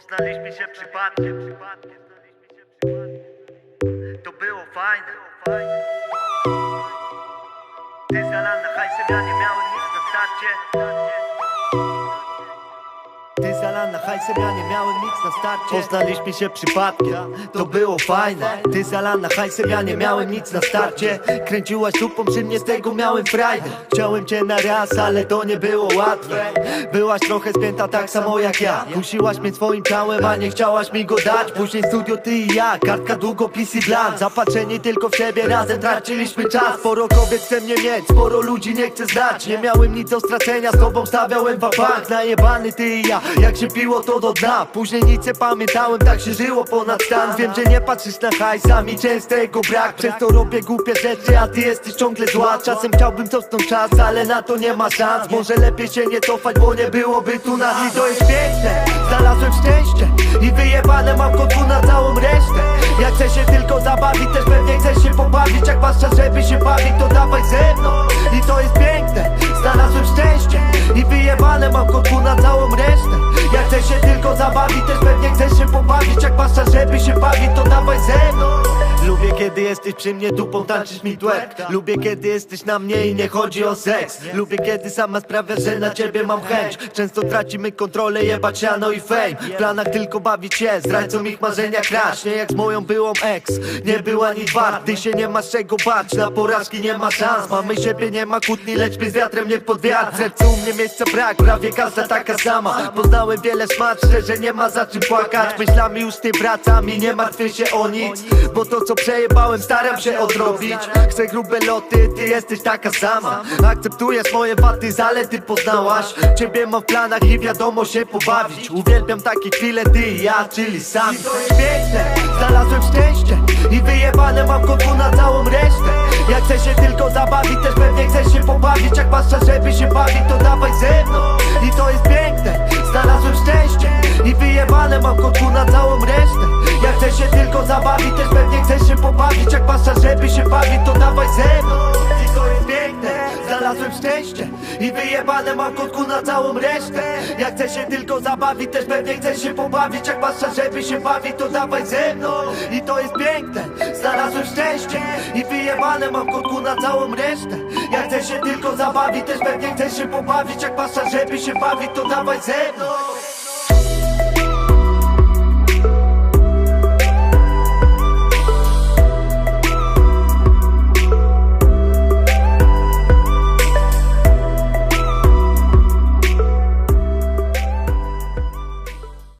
Poznaliśmy się przypadkiem, znaliśmy się przypadkiem. To było fajne, fajne. Ty hajsem, ja nie miałem nic na starcie. Ty zalana hajsem, ja nie miałem nic na starcie. Poznaliśmy się przypadkiem, to było fajne. Ty zalana hajsem, ja nie miałem nic na starcie. Kręciłaś dupą przy mnie, z tego miałem frajdę. Chciałem cię na raz, ale to nie było łatwe. Byłaś trochę spięta tak samo jak ja. Kusiłaś mnie swoim ciałem, a nie chciałaś mi go dać. Później studio ty i ja, kartka, długopis i blank Zapatrzeni tylko w siebie, razem traciliśmy czas. Sporo kobiet chce mnie mieć, sporo ludzi nie chce znać. Nie miałem nic do stracenia, z tobą stawiałem wabank Najebany ty i ja, jak się piło to do dna. Później nic nie pamiętałem, tak się żyło ponad stan. Wiem, że nie patrzysz na hajs, a mi częstego brak. Przez to robię głupie rzeczy, a ty jesteś ciągle zła. Czasem chciałbym cofnąć czas, ale na to nie ma szans. Może lepiej się nie cofać, bo nie byłoby tu nas. I to jest piękne, znalazłem szczęście I wyjebane mam kotku na całą resztę. Jak chcę się tylko zabawić, też pewnie chcesz się pobawić. Jak masz czas, żeby się bawić, to dawaj ze mną. I to jest piękne, znalazłem szczęście I wyjebane mam kotku na całą zabawić, też pewnie chcesz się pobawić. Jak masz żeby się bawić, to dawaj ze mną Lubię kiedy jesteś przy mnie dupą, tańczysz mi duet Lubię kiedy jesteś na mnie i nie chodzi o seks. Lubię kiedy sama sprawia, że na ciebie mam chęć. Często tracimy kontrolę, jebać siano i fame. W planach tylko bawić się, zdrajcą ich marzenia kraść. Nie jak z moją byłą ex, nie była nic wart. Ty się nie masz czego bać, na porażki nie ma szans. Mamy siebie, nie ma kłótni, lećmy z wiatrem nie pod wiatr sercu u mnie miejsca brak, prawie każda taka sama. Poznałem wiele szmat, szczerze nie ma za czym płakać. Myślami już nie wracam i nie martwię się o nic Bo to co przejebałem staram się odrobić. Chcę grube loty, ty jesteś taka sama. Akceptujesz moje wady, zalety poznałaś Ciebie mam w planach i wiadomo się pobawić. Uwielbiam takie chwile, ty i ja, czyli sami To jest piękne, znalazłem szczęście I wyjebane mam kotku na całą resztę. Jak chcę się tylko zabawić, też pewnie chcesz się pobawić. Jak masz czas, żeby się bawić, to dawaj ze mną. I to jest piękne, znalazłem szczęście I wyjebane mam kotku na całą resztę. Jak chcę się tylko zabawić, też pewnie pobawić Jak czas, żeby się bawić, to dawaj ze mną. I to jest piękne, znalazłem szczęście I wyjebane mam kotku na całą resztę. Jak chcę się tylko zabawić, też pewnie chcesz się pobawić. Jak czas, żeby się bawić, to dawaj ze mną. I to jest piękne, znalazłem szczęście I wyjebane mam kotku na całą resztę. Jak chcę się tylko zabawić, też pewnie chcesz się pobawić. Jak czas, żeby się bawić, to dawaj ze mną